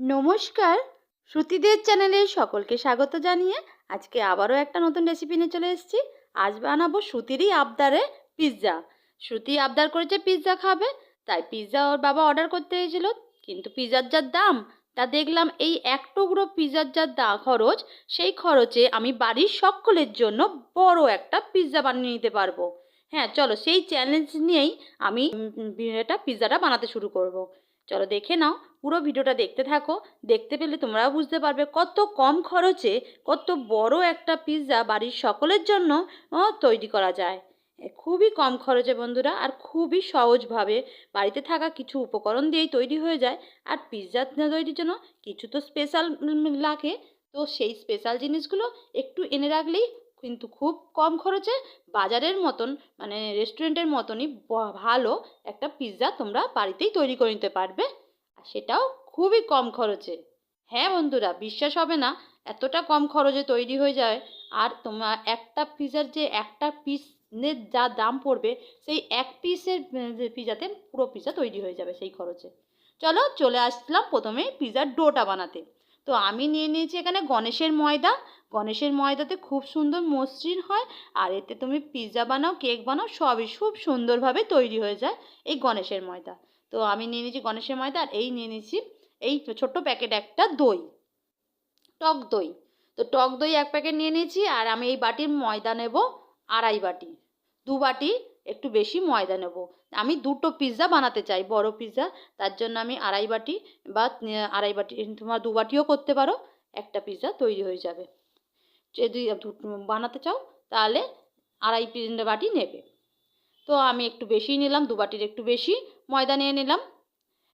নমস্কার। শ্রুতিদের চ্যানেলে সকলকে স্বাগত জানিয়ে আজকে আবারও একটা নতুন রেসিপি নিয়ে চলে এসেছি। আজ বানাবো শ্রুতিরই আবদারে পিৎজা শ্রুতি আবদার করেছে পিৎজা খাবে, তাই পিৎজা ওর বাবা অর্ডার করতে হয়েছিল কিন্তু পিৎজার যার দাম, তা দেখলাম এই এক টুকরো পিৎজার যা দা খরচ, সেই খরচে আমি বাড়ির সকলের জন্য বড় একটা পিৎজা বানিয়ে নিতে পারব। হ্যাঁ চলো সেই চ্যালেঞ্জ নিয়েই আমি এটা পিৎজাটা বানাতে শুরু করব। চলো দেখে নাও, পুরো ভিডিওটা দেখতে থাকো। দেখতে পেলে তোমরাও বুঝতে পারবে কত কম খরচে কত বড় একটা পিৎজা বাড়ির সকলের জন্য তৈরি করা যায়। খুবই কম খরচে বন্ধুরা, আর খুবই সহজভাবে বাড়িতে থাকা কিছু উপকরণ দিয়েই তৈরি হয়ে যায়। আর পিৎজা তৈরির জন্য কিছু তো স্পেশাল লাগে। তো সেই স্পেশাল জিনিসগুলো একটু এনে রাখলেই কিন্তু খুব কম খরচে বাজারের মতন মানে রেস্টুরেন্টের মতনই ভালো একটা পিৎজা তোমরা বাড়িতেই তৈরি করে নিতে পারবে। আর সেটাও খুবই কম খরচে। হ্যাঁ বন্ধুরা, বিশ্বাস হবে না, এতটা কম খরচে তৈরি হয়ে যায়। আর তোমার একটা পিজার যে একটা পিসের যা দাম পড়বে, সেই এক পিসের পিজাতে পুরো পিজা তৈরি হয়ে যাবে সেই খরচে। চলো চলে আসলাম প্রথমে পিজার ডোটা বানাতে। তো আমি নিয়ে নিয়েছি এখানে গণেশের ময়দা। গণেশের ময়দাতে খুব সুন্দর মসৃণ হয় আর এতে তুমি পিৎজা বানাও, কেক বানাও, সবই খুব সুন্দরভাবে তৈরি হয়ে যায় এই গণেশের ময়দা। তো আমি নিয়ে নিয়েছি গণেশের ময়দা আর এই নিয়ে নিয়েছি এই ছোট্ট প্যাকেট একটা দই, টক দই। তো টক দই এক প্যাকেট নিয়ে নিয়েছি আর আমি এই বাটির ময়দা নেব আড়াই বাটি, দু বাটি একটু বেশি ময়দা নেব। আমি দুটো পিৎজা বানাতে চাই, বড় পিৎজা তার জন্য আমি আড়াই বাটি বা আড়াই বাটি, তোমার দু বাটিও করতে পারো, একটা পিৎজা তৈরি হয়ে যাবে। যদি বানাতে চাও, তাহলে আড়াই বাটি নেবে। তো আমি একটু বেশিই নিলাম, দু বাটির একটু বেশি ময়দা নিয়ে নিলাম।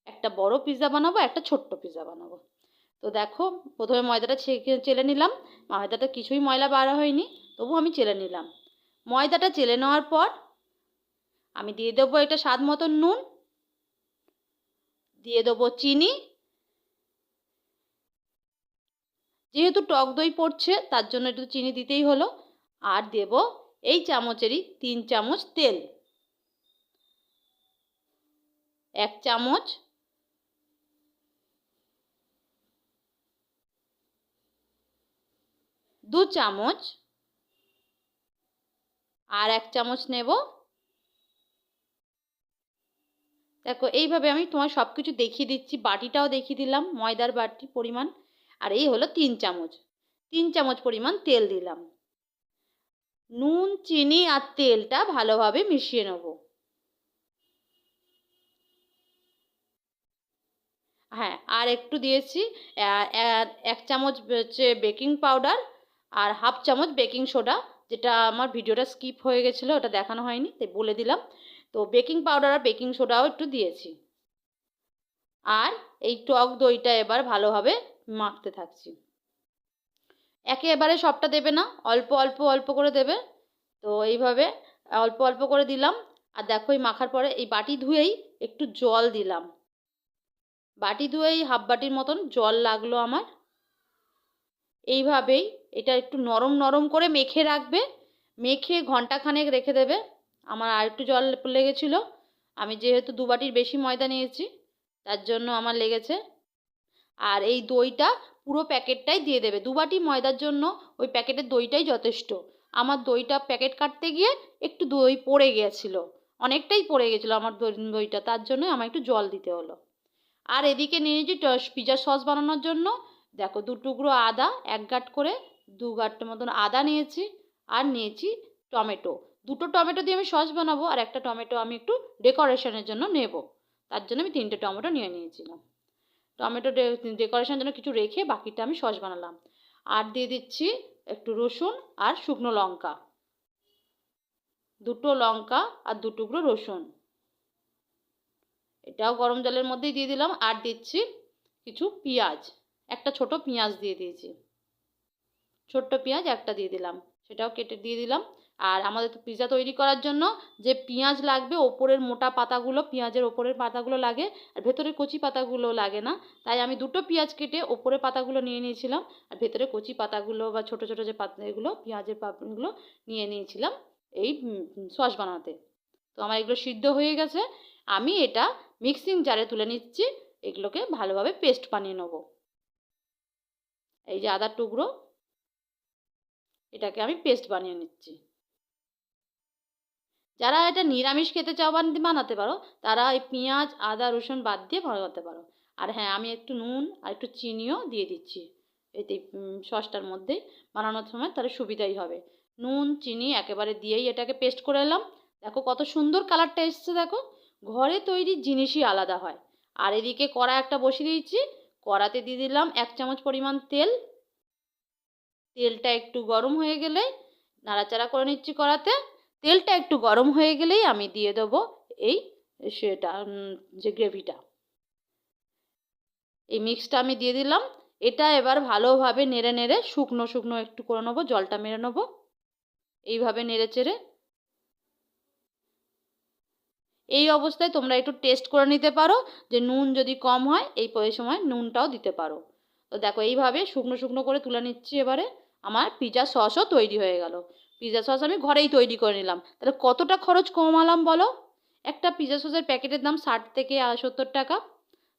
একটা বড় পিৎজা বানাবো, একটা ছোট্ট পিৎজা বানাবো। তো দেখো, প্রথমে ময়দাটা চেলে নিলাম। ময়দাটা কিছুই ময়লা বার হয়নি তবু আমি চেলে নিলাম। ময়দাটা চেলে নেওয়ার পর আমি দিয়ে দেবো এটা স্বাদ মতন নুন, দিয়ে দেবো চিনি। যেহেতু টক দই পড়ছে, তার জন্য একটু চিনি দিতেই হলো। আর দেব এই চামচেরই তিন চামচ তেল। এক চামচ দু চামচ আর এক চামচ নেব দেখো, এইভাবে আমি তোমার সব কিছু দেখিয়ে দিচ্ছি, বাটিটাও দেখিয়ে দিলাম, ময়দার বাটি পরিমাণ, আর এই হলো তিন চামচ। তিন চামচ পরিমাণ তেল দিলাম। নুন, চিনি আর তেলটা ভালোভাবে মিশিয়ে নেব। হ্যাঁ আর একটু দিয়েছি এক চামচ হচ্ছে বেকিং পাউডার আর হাফ চামচ বেকিং সোডা, যেটা আমার ভিডিওটা স্কিপ হয়ে গেছিল, ওটা দেখানো হয়নি, তাই বলে দিলাম। তো বেকিং পাউডার আর বেকিং সোডাও একটু দিয়েছি। আর এই টক দইটা এবার ভালোভাবে মাখতে থাকছি। একেবারে সবটা দেবে না, অল্প অল্প অল্প করে দেবে। তো এইভাবে অল্প অল্প করে দিলাম। আর দেখো, এই মাখার পরে এই বাটি ধুয়েই একটু জল দিলাম। বাটি ধুয়েই হাফ বাটির মতন জল লাগল আমার। এইভাবেই এটা একটু নরম নরম করে মেখে রাখবে। মেখে ঘন্টাখানেক রেখে দেবে। আমার আর একটু জল লেগেছিলো। আমি যেহেতু দু বাটির বেশি ময়দা নিয়েছি, তার জন্য আমার লেগেছে। আর এই দইটা পুরো প্যাকেটটাই দিয়ে দেবে। দু বাটি ময়দার জন্য ওই প্যাকেটের দইটাই যথেষ্ট। আমার দইটা প্যাকেট কাটতে গিয়ে একটু দই পড়ে গিয়েছিল। অনেকটাই পড়ে গেছিল আমার দই- দইটা। তার জন্য আমার একটু জল দিতে হলো। আর এদিকে নিয়ে নিয়েছি পিজা সস বানানোর জন্য। দেখো, দু টুকরো আদা, এক গাঁট করে দু গাঁট মতন আদা নিয়েছি। আর নিয়েছি টমেটো। দুটো টমেটো দিয়ে আমি সস বানাবো আর একটা টমেটো আমি একটু ডেকোরেশনের জন্য নেব। তার জন্য আমি তিনটে টমেটো নিয়ে নিয়েছিলাম। টমেটো ডেকোরেশনের জন্য কিছু রেখে বাকিটা আমি সস বানালাম। আর দিয়ে দিচ্ছি একটু রসুন আর শুকনো লঙ্কা। দুটো লঙ্কা আর দু টুকরো রসুন। এটাও গরম জলের মধ্যেই দিয়ে দিলাম। আর দিচ্ছি কিছু পেঁয়াজ। একটা ছোট পেঁয়াজ দিয়ে দিয়েছি। ছোট্ট পেঁয়াজ একটা দিয়ে দিলাম। সেটাও কেটে দিয়ে দিলাম। আর আমাদের তো পিৎজা তৈরি করার জন্য যে পেঁয়াজ লাগবে, ওপরের মোটা পাতাগুলো, পেঁয়াজের ওপরের পাতাগুলো লাগে আর ভেতরের কচি পাতাগুলো লাগে না। তাই আমি দুটো পেঁয়াজ কেটে ওপরের পাতাগুলো নিয়ে নিয়েছিলাম আর ভেতরে কচি পাতাগুলো বা ছোট ছোট যে পাতা এগুলো, পেঁয়াজের পাতাগুলো নিয়ে নিয়েছিলাম এই সস বানাতে। তো আমার এগুলো সিদ্ধ হয়ে গেছে। আমি এটা মিক্সিং জারে তুলে নিচ্ছি। এগুলোকে ভালোভাবে পেস্ট বানিয়ে নেব। এই যে আদার টুকরো, এটাকে আমি পেস্ট বানিয়ে নিচ্ছি। যারা এটা নিরামিষ খেতে চাও বান- বানাতে পারো, তারা এই পেঁয়াজ, আদা, রসুন বাদ দিয়ে বানাতে পারো। আর হ্যাঁ আমি একটু নুন আর একটু চিনিও দিয়ে দিচ্ছি। এতে সসটার মধ্যেই বানানোর সময় তাহলে সুবিধাই হবে। নুন, চিনি একেবারে দিয়েই এটাকে পেস্ট করে এলাম। দেখো কত সুন্দর কালারটা এসছে, দেখো। ঘরে তৈরি জিনিসই আলাদা হয়। আর এদিকে কড়া একটা বসিয়ে দিয়েছি। কড়াতে দিয়ে দিলাম এক চামচ পরিমাণ তেল। তেলটা একটু গরম হয়ে গেলে নাড়াচাড়া করে নিচ্ছি কড়াতে। তেলটা একটু গরম হয়ে গেলেই আমি দিয়ে দেবো এই সেটা যে গ্রেভিটা। এই মিক্সটা আমি দিয়ে দিলাম। এটা এবার ভালোভাবে নেড়ে নেড়ে শুকনো শুকনো একটু করে নেব, জলটা মেরে নেব। এইভাবে নেড়ে চেড়ে। এই অবস্থায় তোমরা একটু টেস্ট করে নিতে পারো যে নুন যদি কম হয়, এই সময় নুনটাও দিতে পারো। তো দেখো এইভাবে শুকনো শুকনো করে তুলে নিচ্ছি এবারে। আমার পিজা সসও তৈরি হয়ে গেল। পিজা সস আমি ঘরেই তৈরি করে নিলাম। তাহলে কতটা খরচ কমালাম বলো? একটা পিজা সসের প্যাকেটের দাম ষাট থেকে সত্তর টাকা।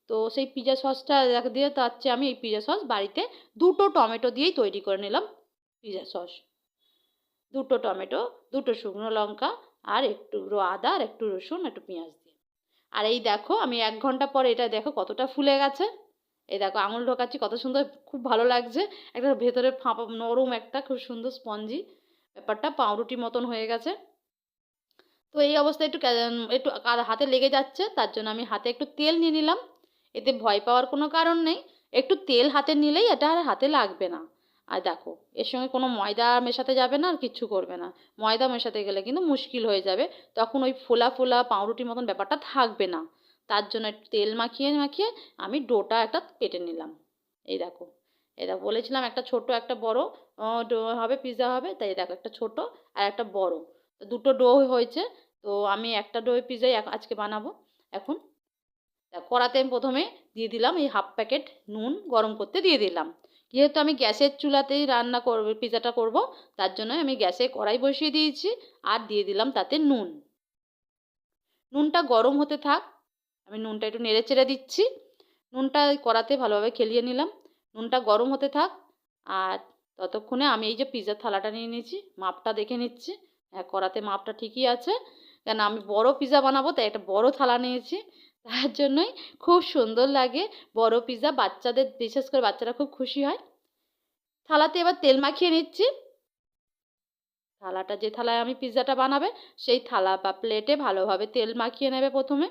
তো সেই পিজা সসটা দিয়ে তার চেয়ে আমি এই পিজা সস বাড়িতে দুটো টমেটো দিয়েই তৈরি করে নিলাম পিজা সস দুটো টমেটো, দুটো শুকনো লঙ্কা, আর একটু আদা, আর একটু রসুন, একটু পেঁয়াজ দিয়ে। আর এই দেখো, আমি এক ঘণ্টা পরে এটা দেখো কতটা ফুলে গেছে। এই দেখো আঙুল ঢোকাচ্ছি, কত সুন্দর, খুব ভালো লাগছে। একটা ভেতরে ফাঁপা, নরম একটা, খুব সুন্দর স্পঞ্জি ব্যাপারটা পাউরুটি মতন হয়ে গেছে। তো এই অবস্থায় একটু একটু হাতে লেগে যাচ্ছে, তার জন্য আমি হাতে একটু তেল নিয়ে নিলাম। এতে ভয় পাওয়ার কোনো কারণ নেই। একটু তেল হাতে নিলেই এটা আর হাতে লাগবে না। আর দেখো, এর সঙ্গে কোনো ময়দা মেশাতে যাবে না আর কিচ্ছু করবে না। ময়দা মেশাতে গেলে কিন্তু মুশকিল হয়ে যাবে। তখন ওই ফোলা ফোলা পাউরুটির মতন ব্যাপারটা থাকবে না। তার জন্য একটু তেল মাখিয়ে মাখিয়ে আমি ডোটা একটা কেটে নিলাম। এই দেখো, এটা বলেছিলাম একটা ছোট একটা বড় হবে পিৎজা হবে, তাই দেখো একটা ছোট আর একটা বড়। দুটো ডো হয়েছে, তো আমি একটা ডো পিৎজাই আজকে বানাবো। এখন কড়াতে আমি প্রথমে দিয়ে দিলাম এই হাফ প্যাকেট নুন গরম করতে দিয়ে দিলাম। যেহেতু আমি গ্যাসের চুলাতেই রান্না করব পিৎজাটা করব, তার জন্য আমি গ্যাসে কড়াই বসিয়ে দিয়েছি আর দিয়ে দিলাম তাতে নুন। নুনটা গরম হতে থাক, আমি নুনটা একটু নেড়ে চেড়ে দিচ্ছি। নুনটা কড়াতে ভালোভাবে খেলিয়ে নিলাম। নুনটা গরম হতে থাক আর ততক্ষণে আমি এই যে পিৎজার থালাটা নিয়ে নিয়েছি, মাপটা দেখে নিচ্ছি। হ্যাঁ কড়াতে মাপটা ঠিকই আছে। কেন, আমি বড় পিৎজা বানাবো, তাই একটা বড় থালা নিয়েছি। তার জন্যই খুব সুন্দর লাগে বড় পিৎজা বাচ্চাদের, বিশেষ করে বাচ্চারা খুব খুশি হয়। থালাতে এবার তেল মাখিয়ে নিচ্ছি। থালাটা, যে থালায় আমি পিৎজাটা বানাবে, সেই থালা বা প্লেটে ভালোভাবে তেল মাখিয়ে নেবে প্রথমে।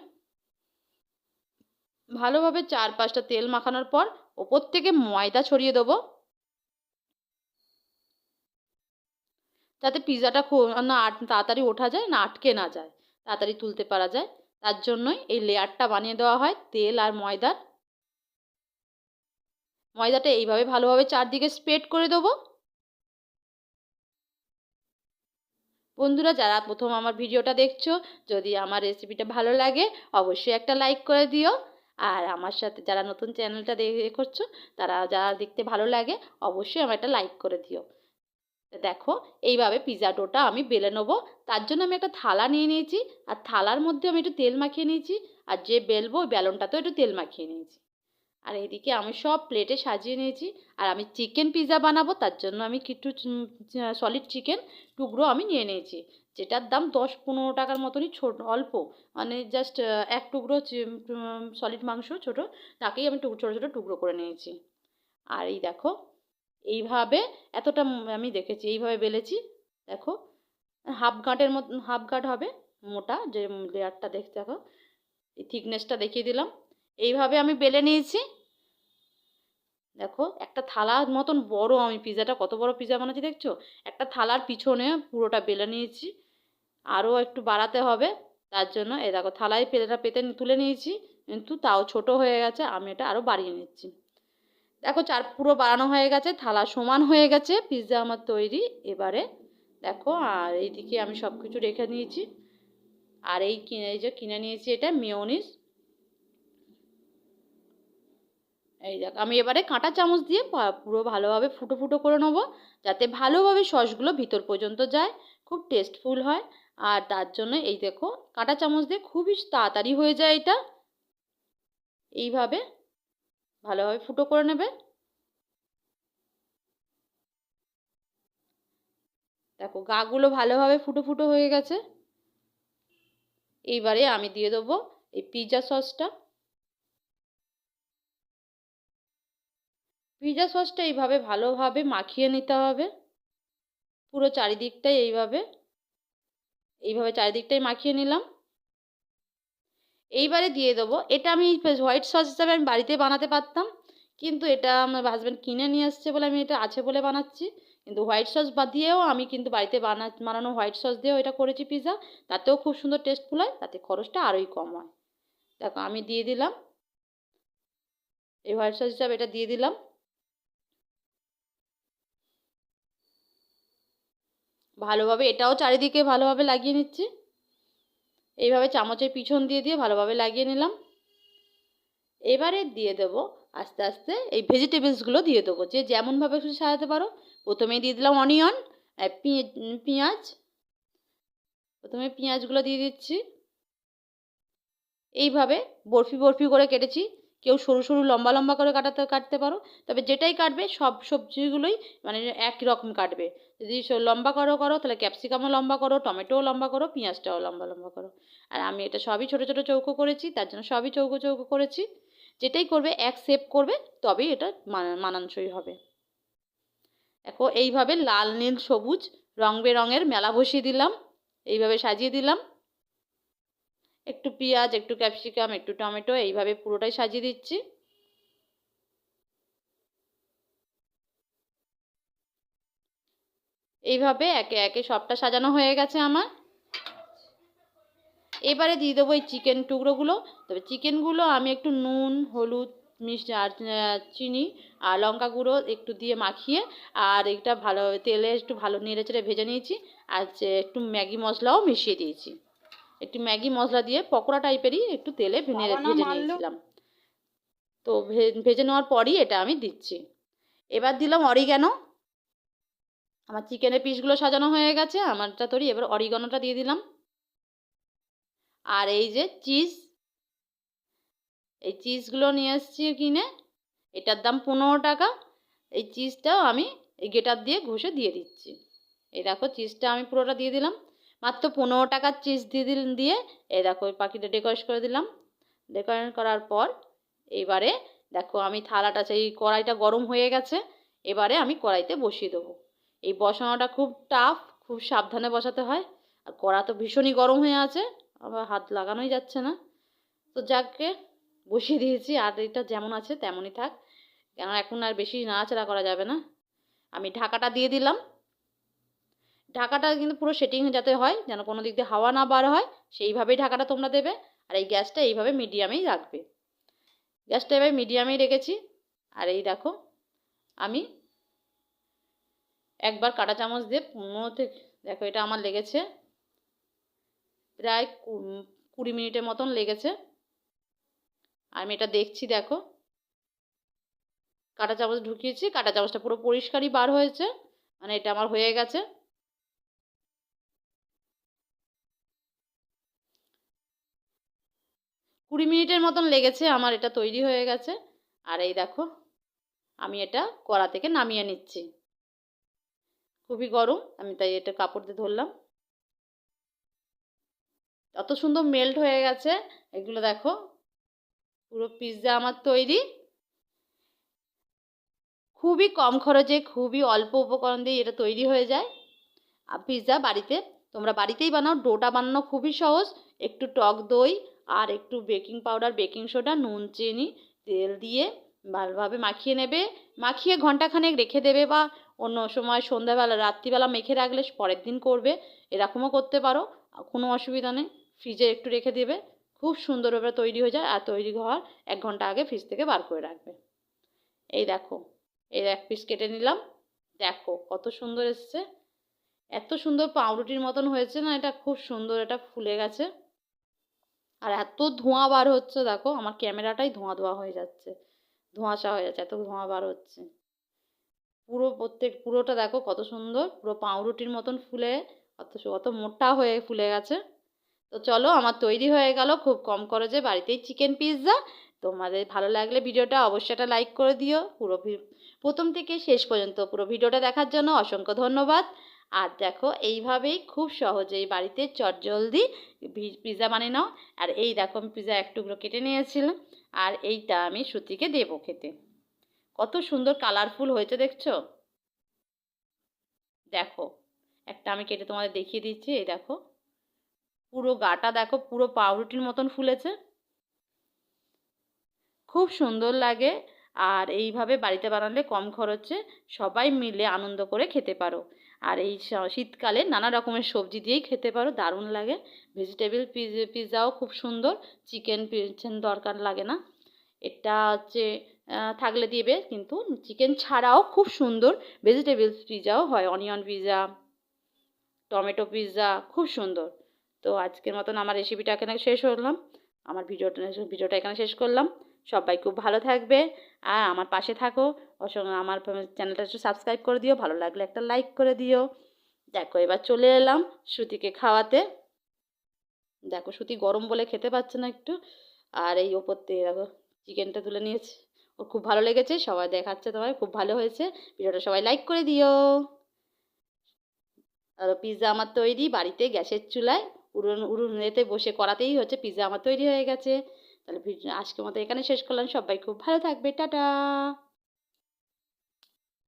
ভালোভাবে চার পাঁচটা তেল মাখানোর পর, ওপর থেকে ময়দা ছড়িয়ে দেবো। যাতে পিৎজাটা না তাড়াতাড়ি ওঠা যায়, না আটকে না যায়, তাড়াতাড়ি তুলতে পারা যায়। তার জন্যই এই লেয়ারটা বানিয়ে দেওয়া হয়, তেল আর ময়দার। ময়দাটা এইভাবে ভালোভাবে চারদিকে স্প্রেড করে দেবো। বন্ধুরা, যারা প্রথম আমার ভিডিওটা দেখছ, যদি আমার রেসিপিটা ভালো লাগে, অবশ্যই একটা লাইক করে দিও। আর আমার সাথে যারা নতুন চ্যানেলটা দেখে করছ, তারা যারা দেখতে ভালো লাগে, অবশ্যই আমার একটা লাইক করে দিও। দেখো, এইভাবে পিৎজা ডোটা আমি বেলে নেব। তার জন্য আমি একটা থালা নিয়ে নিয়েছি, আর থালার মধ্যে আমি একটু তেল মাখিয়ে নিয়েছি, আর যে বেলবো ওই বেলনটাতেও একটু তেল মাখিয়ে নিয়েছি। আর এদিকে আমি সব প্লেটে সাজিয়ে নিয়েছি, আর আমি চিকেন পিৎজা বানাবো, তার জন্য আমি কিছু সলিড চিকেন টুকরো আমি নিয়ে নিয়েছি, যেটার দাম দশ পনেরো টাকার মতনই ছোট, অল্প। মানে জাস্ট এক টুকরো সলিড মাংস ছোট, তাকেই আমি ছোটো ছোটো টুকরো করে নিয়েছি। আর এই দেখো এইভাবে এতটা আমি দেখেছি, এইভাবে বেলেছি। দেখো, হাফ গাঁটের মতো, হাফ গাঁট হবে, মোটা যে লেয়ারটা দেখতে দেখো, এই থিকনেসটা দেখিয়ে দিলাম। এইভাবে আমি বেলে নিয়েছি। দেখো, একটা থালার মতন বড় আমি পিৎজাটা কত বড় পিৎজা বানাচ্ছি দেখছ? একটা থালার পিছনে পুরোটা বেলে নিয়েছি। আরও একটু বাড়াতে হবে, তার জন্য এই দেখো, থালায় পেলেটা পেতে তুলে নিয়েছি, কিন্তু তাও ছোট হয়ে গেছে, আমি এটা আরও বাড়িয়ে নিচ্ছি। দেখো চার পুরো বাড়ানো হয়ে গেছে, থালা সমান হয়ে গেছে পিৎজা আমার তৈরি। এবারে দেখো, আর এইদিকে আমি সব কিছু রেখে নিয়েছি আর এই কিনে যে কিনে নিয়েছি এটা মেয়োনিজ এই দেখ, আমি এবারে কাঁটা চামচ দিয়ে পুরো ভালোভাবে ফুটো ফুটো করে নেব, যাতে ভালোভাবে সসগুলো ভিতর পর্যন্ত যায়, খুব টেস্টফুল হয়। আর তার জন্য এই দেখো, কাঁটা চামচ দিয়ে খুবই তাড়াতাড়ি হয়ে যায় এটা। এইভাবে ভালোভাবে ফুটো করে নেবে। দেখো গাগুলো ভালোভাবে ফুটো ফুটো হয়ে গেছে। এইবারে আমি দিয়ে দেবো এই পিৎজা সসটা। পিৎজা সসটা এইভাবে ভালোভাবে মাখিয়ে নিতে হবে। পুরো চারিদিকটাই এইভাবে। এইভাবে চারিদিকটাই মাখিয়ে নিলাম। এইবারে দিয়ে দেবো। এটা আমি হোয়াইট সস হিসাবে আমি বাড়িতে বানাতে পারতাম, কিন্তু এটা আমার হাজব্যান্ড কিনে নিয়ে এসছে বলে আমি এটা আছে বলে বানাচ্ছি। কিন্তু হোয়াইট সস বাদ দিয়েও আমি কিন্তু বাড়িতে বানা, বানানো হোয়াইট সস দিয়েও এটা করেছি পিৎজা তাতেও খুব সুন্দর টেস্টফুল হয়, তাতে খরচটা আরোই কম হয়। দেখো, আমি দিয়ে দিলাম। এই হোয়াইট সস হিসাবে এটা দিয়ে দিলাম। ভালোভাবে এটাও চারিদিকে ভালোভাবে লাগিয়ে নিচ্ছি। এইভাবে চামচের পিছন দিয়ে দিয়ে ভালোভাবে লাগিয়ে নিলাম। এবারে দিয়ে দেব আস্তে আস্তে এই ভেজিটেবলসগুলো দিয়ে দেবো। যে যেমনভাবে খুশি সাজাতে পারো। প্রথমেই দিয়ে দিলাম অনিয়ন পেঁয়াজ। প্রথমে পেঁয়াজগুলো দিয়ে দিচ্ছি। এইভাবে বরফি বরফি করে কেটেছি। কেউ সরু সরু, লম্বা লম্বা করে কাটাতে, কাটতে পারো। তবে যেটাই কাটবে, সব সবজিগুলোই মানে একই রকম কাটবে। যদি লম্বা করো করো, তাহলে ক্যাপসিকামও লম্বা করো, টমেটোও লম্বা করো, পেঁয়াজটাও লম্বা লম্বা করো। আর আমি এটা সবই ছোটো ছোটো চৌকো করেছি, তার জন্য সবই চৌকো চৌকো করেছি। যেটাই করবে, এক শেপ করবে, তবেই এটা মানানসই হবে। দেখো, এইভাবে লাল, নীল, সবুজ, রং বেরঙের মেলা বসিয়ে দিলাম। এইভাবে সাজিয়ে দিলাম। একটু পেঁয়াজ, একটু ক্যাপসিকাম, একটু টমেটো, এইভাবে পুরোটাই সাজিয়ে দিচ্ছি। এইভাবে একে একে সবটা সাজানো হয়ে গেছে আমার। এবারে দিয়ে দেবো এই চিকেন টুকরোগুলো। তবে চিকেনগুলো আমি একটু নুন, হলুদ মিষ্টি আর চিনি আর লঙ্কা গুঁড়ো একটু দিয়ে মাখিয়ে আর এটা ভালো তেলে একটু ভালো নেড়ে চেড়ে ভেজে নিয়েছি। আর একটু ম্যাগি মশলাও মিশিয়ে দিয়েছি। একটু ম্যাগি মশলা দিয়ে পকোড়া টাইপেরই একটু তেলে নেড়ে ভেজে নিয়েছিলাম। তো ভেজে নেওয়ার পরই এটা আমি দিচ্ছি। এবার দিলাম অরিগ্যানো আমার চিকেনের পিসগুলো সাজানো হয়ে গেছে আমারটা তৈরি এবার অরিগানোটা দিয়ে দিলাম। আর এই যে চিজ এই চিজগুলো নিয়ে এসেছি কিনে এটার দাম পনেরো টাকা। এই চিজটাও আমি এই গেটার দিয়ে ঘষে দিয়ে দিচ্ছি। এই দেখো চিজটা আমি পুরোটা দিয়ে দিলাম। মাত্র পনেরো টাকার চিজ দিয়ে দিল, দিয়ে এই দেখো ওই পাখিটা ডেকোরেট করে দিলাম। ডেকোরেট করার পর এবারে দেখো আমি থালাটা সেই কড়াইটা গরম হয়ে গেছে, এবারে আমি কড়াইতে বসিয়ে দেবো। এই বসানোটা খুব টাফ খুব সাবধানে বসাতে হয়। আর কড়া তো ভীষণই গরম হয়ে আছে, আবার হাত লাগানোই যাচ্ছে না। তো যাকে বসিয়ে দিয়েছি, আর এটা যেমন আছে তেমনই থাক। কেন এখন আর বেশি নাড়াচাড়া করা যাবে না। আমি ঢাকাটা দিয়ে দিলাম। ঢাকাটা কিন্তু পুরো সেটিং যাতে হয়, যেন কোনো দিক দিয়ে হাওয়া না বার হয়, সেইভাবেই ঢাকাটা তোমরা দেবে। আর এই গ্যাসটা এইভাবে মিডিয়ামেই রাখবে। গ্যাসটা এবার মিডিয়ামেই রেখেছি। আর এই দেখো, আমি একবার কাটা চামচ দিয়ে পনেরো থেকে, দেখো এটা আমার লেগেছে প্রায় কুড়ি মিনিটের মতন লেগেছে। আমি এটা দেখছি, দেখো। কাটা চামচ ঢুকিয়েছি, কাটা চামচটা পুরো পরিষ্কারই বার হয়েছে। মানে এটা আমার হয়ে গেছে। কুড়ি মিনিটের মতন লেগেছে, আমার এটা তৈরি হয়ে গেছে। আর এই দেখো, আমি এটা কড়া থেকে নামিয়ে নিচ্ছি। খুবই গরম, আমি তাই এটা কাপড় দিয়ে ধরলাম। অত সুন্দর মেল্ট হয়ে গেছে। এগুলো দেখো, পুরো পিৎজা আমার তৈরি। খুবই কম খরচে, খুবই অল্প উপকরণ দিয়ে এটা তৈরি হয়ে যায়। আর পিৎজা বাড়িতে, তোমরা বাড়িতেই বানাও, ডোটা বানানো খুবই সহজ। একটু টক দই আর একটু বেকিং পাউডার, বেকিং সোডা, নুন, চিনি, তেল দিয়ে ভালোভাবে মাখিয়ে নেবে। মাখিয়ে ঘন্টাখানেক রেখে দেবে বা অন্য সময় সন্ধ্যাবেলা, রাত্রিবেলা মেখে রাখলে পরের দিন করবে। এরকমও করতে পারো, কোনো অসুবিধা নেই। ফ্রিজে একটু রেখে দেবে। খুব সুন্দরভাবে তৈরি হয়ে যায় আর তৈরি হওয়ার এক ঘণ্টা আগে ফ্রিজ থেকে বার করে রাখবে। এই দেখো, এই এক পিস কেটে নিলাম। দেখো কত সুন্দর এসছে। এত সুন্দর পাউরুটির মতন হয়েছে না, এটা খুব সুন্দর, এটা ফুলে গেছে। আর এত ধোঁয়া বার হচ্ছে দেখো, আমার ক্যামেরাটাই ধোঁয়া ধোঁয়া হয়ে যাচ্ছে ধোঁয়াশা হয়ে যাচ্ছে, এত ধোঁয়া বার হচ্ছে। পুরো প্রত্যেক, পুরোটা দেখো কত সুন্দর, পুরো পাউরুটির মতন ফুলে অত অত মোটা হয়ে ফুলে গেছে। তো চলো, আমার তৈরি হয়ে গেল, খুব কম খরচে বাড়িতেই চিকেন পিৎজা। তোমাদের ভালো লাগলে ভিডিওটা অবশ্যই একটা লাইক করে দিও। পুরো প্রথম থেকে শেষ পর্যন্ত পুরো ভিডিওটা দেখার জন্য অসংখ্য ধন্যবাদ। আর দেখো এইভাবেই খুব সহজেই বাড়িতে চটজলদি পিৎজা বানিয়ে নাও। আর এই দেখো আমি পিৎজা এক টুকরো কেটে নিয়েছিলাম। আর এইটা আমি শ্রুতিকে দেবো খেতে। কত সুন্দর কালারফুল হয়েছে দেখছ? দেখো, একটা আমি কেটে তোমাদের দেখিয়ে দিচ্ছি, এই দেখো। পুরো গাটা দেখো, পুরো পাউরুটির মতন ফুলেছে। খুব সুন্দর লাগে। আর এইভাবে বাড়িতে বানালে কম খরচে সবাই মিলে আনন্দ করে খেতে পারো। আর এই শীতকালে নানা রকমের সবজি দিয়েই খেতে পারো, দারুণ লাগে। ভেজিটেবল পিৎজাও খুব সুন্দর চিকেন পিছন দরকার লাগে না। এটা হচ্ছে থাকলে দিবে, কিন্তু চিকেন ছাড়াও খুব সুন্দর। ভেজিটেবল পিৎজাও হয় অনিয়ন পিৎজা টমেটো পিৎজা খুব সুন্দর। তো আজকের মতন আমার রেসিপিটা এখানে শেষ করলাম। আমার ভিডিওটা ভিডিওটা এখানে শেষ করলাম। সবাই খুব ভালো থাকবে। আর আমার পাশে থাকো। আমার চ্যানেলটা একটু সাবস্ক্রাইব করে দিও। ভালো লাগলে একটা লাইক করে দিও। দেখো, এবার চলে এলাম শ্রুতিকে খাওয়াতে। দেখো, শ্রুতি গরম বলে খেতে পাচ্ছে না একটু। আর এই ওপর থেকে দেখো চিকেনটা তুলে নিয়েছে। ও খুব ভালো লেগেছে। সবাই দেখাচ্ছে তোমার খুব ভালো হয়েছে। ভিডিওটা সবাই লাইক করে দিও। আর পিৎজা আমার তৈরি। বাড়িতে গ্যাসের চুলায় উড়ন উড়ুনেতে বসে করাতেই হচ্ছে। পিৎজা আমার তৈরি হয়ে গেছে। তাহলে আজকের মতো এখানে শেষ করলাম। সবাই খুব ভালো থাকবে। টাটা!